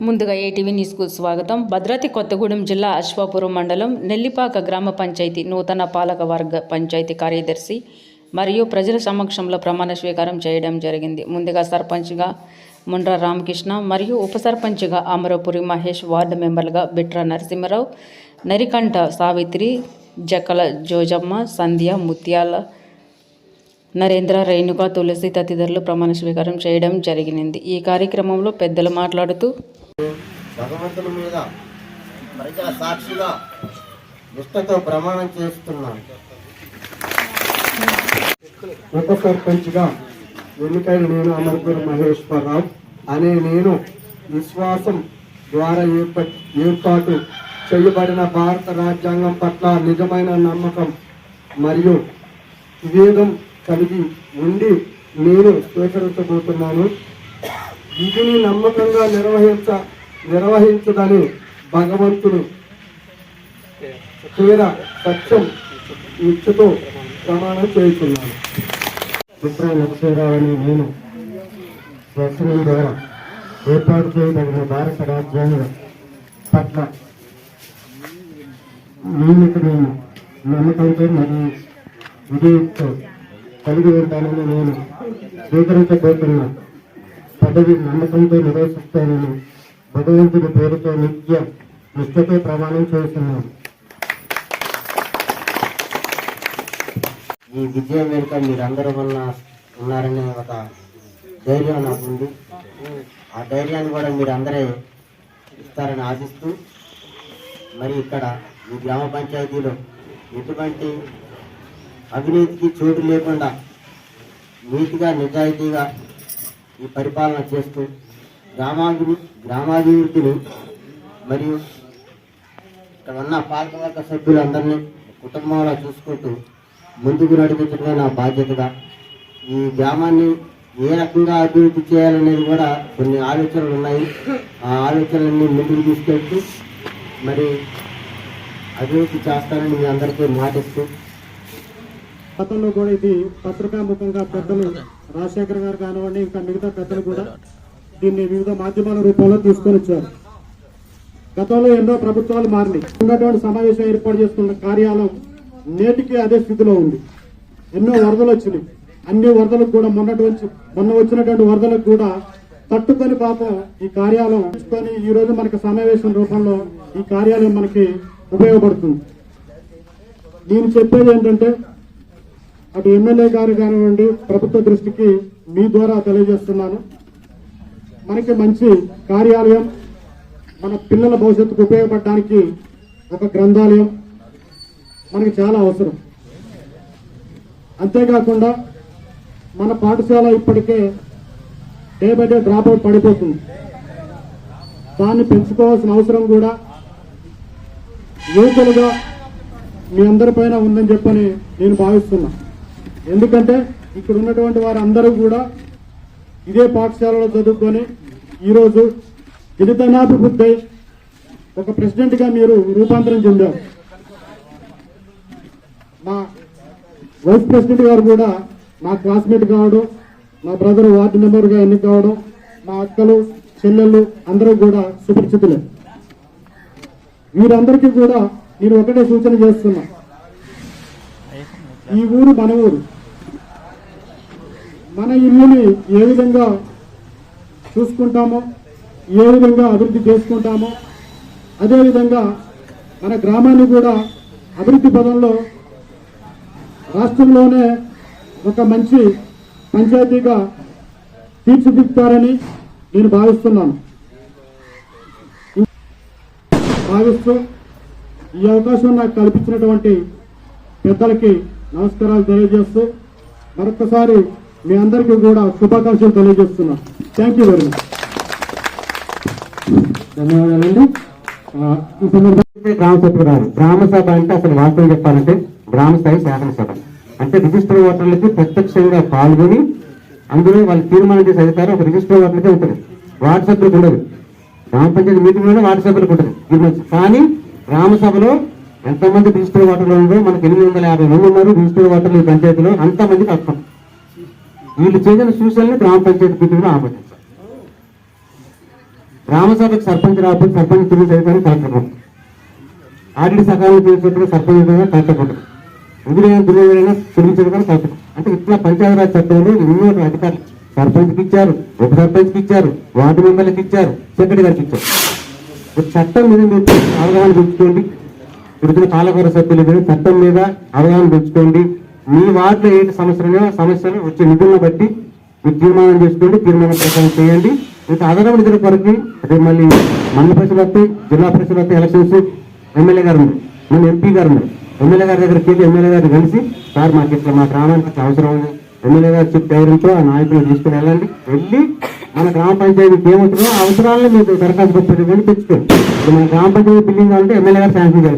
ముందుగా ఏటీవీ న్యూస్కు స్వాగతం. భద్రాద్రి కొత్తగూడెం జిల్లా అశ్వాపురం మండలం నెల్లిపాక గ్రామ పంచాయతీ నూతన పాలక వర్గ పంచాయతీ కార్యదర్శి మరియు ప్రజల సమక్షంలో ప్రమాణ స్వీకారం చేయడం జరిగింది. ముందుగా సర్పంచ్గా ముండ్ర రామకృష్ణ మరియు ఉప సర్పంచ్గా అమరపురి మహేష్ వార్డు మెంబర్లుగా బిట్ర నరసింహరావు నరికంఠ సావిత్రి జకల జోజమ్మ సంధ్య ముత్యాల నరేంద్ర రేణుక తులసి తదితరులు ప్రమాణ స్వీకారం చేయడం జరిగింది ఈ కార్యక్రమంలో పెద్దలు మాట్లాడుతూ భగవంతుని మీద ప్రజల సాక్షిగా నిష్ఠతో ప్రమాణం చేస్తున్నాను ఉప సర్పంచ్గా ఎన్నికైన నేను అమర్గురు మహేశ్వరరావు అనే నేను విశ్వాసం ద్వారా ఏర్ప ఏర్పాటు చేయబడిన భారత రాజ్యాంగం పట్ల నిజమైన నమ్మకం మరియు వివేదం కలిగి ఉండి నేను స్వీకరించబోతున్నాను విధిని నమ్మకంగా నిర్వహించ నిర్వహించదని భగవంతుడు తీర సత్యం ఇచ్చుతో ప్రమాణం చేస్తున్నాను చిత్ర లక్ష్మీరావు అని నేను దర్శనం ద్వారా ఏర్పాటు చేయబడిన భారత రాజ్యాంగ పట్ల నేను నమ్మకంతో మరియు విధేయతతో కలిగి ఉంటానని నేను స్వీకరించబోతున్న పదవి నమ్మకంతో నిర్వహిస్తానని భగవంతుడి పేరుతో నిత్య నిష్ఠతో ప్రమాణం చేస్తున్నాను. ఈ విజయం వెనుక మీరందరూ ఉన్న ఉన్నారనే ఒక ధైర్యం నాకు ఉంది. ఆ ధైర్యాన్ని కూడా మీరందరే ఇస్తారని ఆశిస్తూ మరి ఇక్కడ ఈ గ్రామ పంచాయతీలో ఎటువంటి అవినీతికి చోటు లేకుండా నీతిగా నిజాయితీగా ఈ పరిపాలన చేస్తూ గ్రామాభివృ గ్రామాభివృద్ధిని మరియు ఇక్కడ ఉన్న పాలకవర్గ సభ్యులందరినీ కుటుంబంలో చూసుకుంటూ ముందుకు నడిపించడమే నా బాధ్యతగా. ఈ గ్రామాన్ని ఏ రకంగా అభివృద్ధి చేయాలనేది కూడా కొన్ని ఆలోచనలు ఉన్నాయి. ఆ ఆలోచనలన్నీ ముందుకు తీసుకెళ్తూ మరి అభివృద్ధి చేస్తానని మీ అందరికీ మాటిస్తూ గతంలో కూడా ఇది పత్రికాముఖంగా పెద్దలు రాజశేఖర్ గారు కానివ్వండి ఇంకా మిగతా పెద్దలు కూడా దీన్ని వివిధ మాధ్యమాల రూపంలో తీసుకొని వచ్చారు. గతంలో ఎన్నో ప్రభుత్వాలు మారినాయి. ఉన్నటువంటి సమావేశం ఏర్పాటు చేసుకున్న కార్యాలయం నేటికి అదే స్థితిలో ఉంది. ఎన్నో వరదలు వచ్చినాయి. అన్ని వరదలకు కూడా మొన్నటి వచ్చి మొన్న వచ్చినటువంటి వరదలకు కూడా తట్టుకొని పాపం ఈ కార్యాలయం ఉంచుకొని ఈ రోజు మనకి సమావేశం రూపంలో ఈ కార్యాలయం మనకి ఉపయోగపడుతుంది. నేను చెప్పేది ఏంటంటే అటు ఎమ్మెల్యే గారు కానివ్వండి ప్రభుత్వ దృష్టికి మీ ద్వారా తెలియజేస్తున్నాను. మనకి మంచి కార్యాలయం మన పిల్లల భవిష్యత్తుకు ఉపయోగపడడానికి ఒక గ్రంథాలయం మనకి చాలా అవసరం. అంతేకాకుండా మన పాఠశాల ఇప్పటికే day by day drop out పడిపోతుంది. దాన్ని పెంచుకోవాల్సిన అవసరం కూడా యువకులుగా మీ అందరిపైన ఉందని చెప్పని నేను భావిస్తున్నా. ఎందుకంటే ఇక్కడ ఉన్నటువంటి వారందరూ కూడా ఇదే పాఠశాలలో చదువుకొని ఈరోజు గిరితనాభివృద్ధి ఒక ప్రెసిడెంట్గా మీరు రూపాంతరం చెందారు. మా వైస్ ప్రెసిడెంట్ గారు కూడా మా క్లాస్మేట్ కావడం మా బ్రదర్ వార్డు మెంబర్గా ఎన్నిక కావడం మా అక్కలు చెల్లెళ్ళు అందరూ కూడా సుపరిచితులే. వీరందరికీ కూడా నేను ఒకటే సూచన చేస్తున్నా. ఈ ఊరు మన ఊరు. మన ఇల్లుని ఏ విధంగా చూసుకుంటామో ఏ విధంగా అభివృద్ధి చేసుకుంటామో అదేవిధంగా మన గ్రామాన్ని కూడా అభివృద్ధి పదంలో రాష్ట్రంలోనే ఒక మంచి పంచాయతీగా తీర్చిదిద్దుతారని నేను భావిస్తున్నాను. భావిస్తూ ఈ అవకాశం నాకు కల్పించినటువంటి పెద్దలకి నమస్కారాలు తెలియజేస్తూ మరొకసారి మీ అందరికీ కూడా శుభాకాంక్షలు తెలియజేస్తున్నా. థ్యాంక్ యూ వెరీ మచ్ ధన్యవాదాలండి. ఈ సందర్భంగా గ్రామ సభ గారు గ్రామ సభ అంటే అసలు వాస్తవం చెప్పాలంటే గ్రామ స్థాయి శాసనసభ. అంటే రిజిస్టర్ ఓటర్లకి ప్రత్యక్షంగా పాల్గొని అందులో వాళ్ళు తీర్మానం చేసే అధికారం ఒక రిజిస్టర్ ఓటర్లకే ఉంటుంది. వార్డు సభ్యులకు ఉండదు. గ్రామ పంచాయతీ మీటింగ్లోనే వార్డు సభ్యులకు ఉంటుంది. కానీ గ్రామ సభలో ఎంతమంది డిజిటల్ ఓటర్లు ఉందో మనకి ఎనిమిది వందల యాభై మంది ఉన్నారు. డిజిటల్ ఓటర్లు ఈ పంచాయతీలో అంతమందికి అర్థం వీళ్ళు చేసిన సూచనలు గ్రామ పంచాయతీ మీటింగ్లో ఆమోదించాలి గ్రామసభకు సర్పంచ్ రాకపోతే సర్పంచ్ తిరిగి అధికారి కలెక్టర్ ఉంటారు. ఆర్డీ సకాలంలో చేసేట్టుగా సర్పంచ్ కలెక్టర్ ఉంటారు. ఇందులో దుర్యోగైనా చెల్లించడం కలెక్టర్ అంటే ఇట్లా పంచాయతీరాజ్ చట్టంలో ఎన్నో అధికారులు సర్పంచ్కి ఇచ్చారు ఉప సర్పంచ్కి ఇచ్చారు వార్డు మెంబర్లకు ఇచ్చారు సెక్రటరీ గారికి ఇచ్చారు. ఒక చట్టం మీద మీరు అవగాహన పెంచుకోండి. గిరిజన పాలకవర్గ సభ్యులు కానీ చట్టం మీద అవగాహన పెంచుకోండి. మీ వార్డులో ఏంటి సమస్యలు సమస్యలు వచ్చే నిధులను బట్టి మీరు తీర్మానం చేసుకోండి తీర్మానం ప్రకారం చేయండి. ఇంకా అదనపు నిధుల కొరకు అదే మళ్ళీ మండల పరిషత్ వస్తాయి జిల్లా పరిషత్ వస్తాయి ఎలక్షన్స్ ఎమ్మెల్యే గారు మన ఎంపీ గారు ఎమ్మెల్యే గారి దగ్గరికి వెళ్ళి ఎమ్మెల్యే గారిని కలిసి సార్ మాకు ఇట్లా మా గ్రామానికి అవసరం ఉంది. ఎమ్మెల్యే గారు చెప్పి ధైర్యంతో ఆ నాయకులు తీసుకుని వెళ్ళండి. వెళ్ళి మన గ్రామ పంచాయతీకి ఏమవుతుందో అవసరాలను మీరు దరఖాస్తు పెట్టుకొని తెచ్చుకోండి. మన గ్రామ పంచాయతీ బిల్డింగ్ అంటే ఎమ్మెల్యే గారు శాంక్షన్ చేయాలి.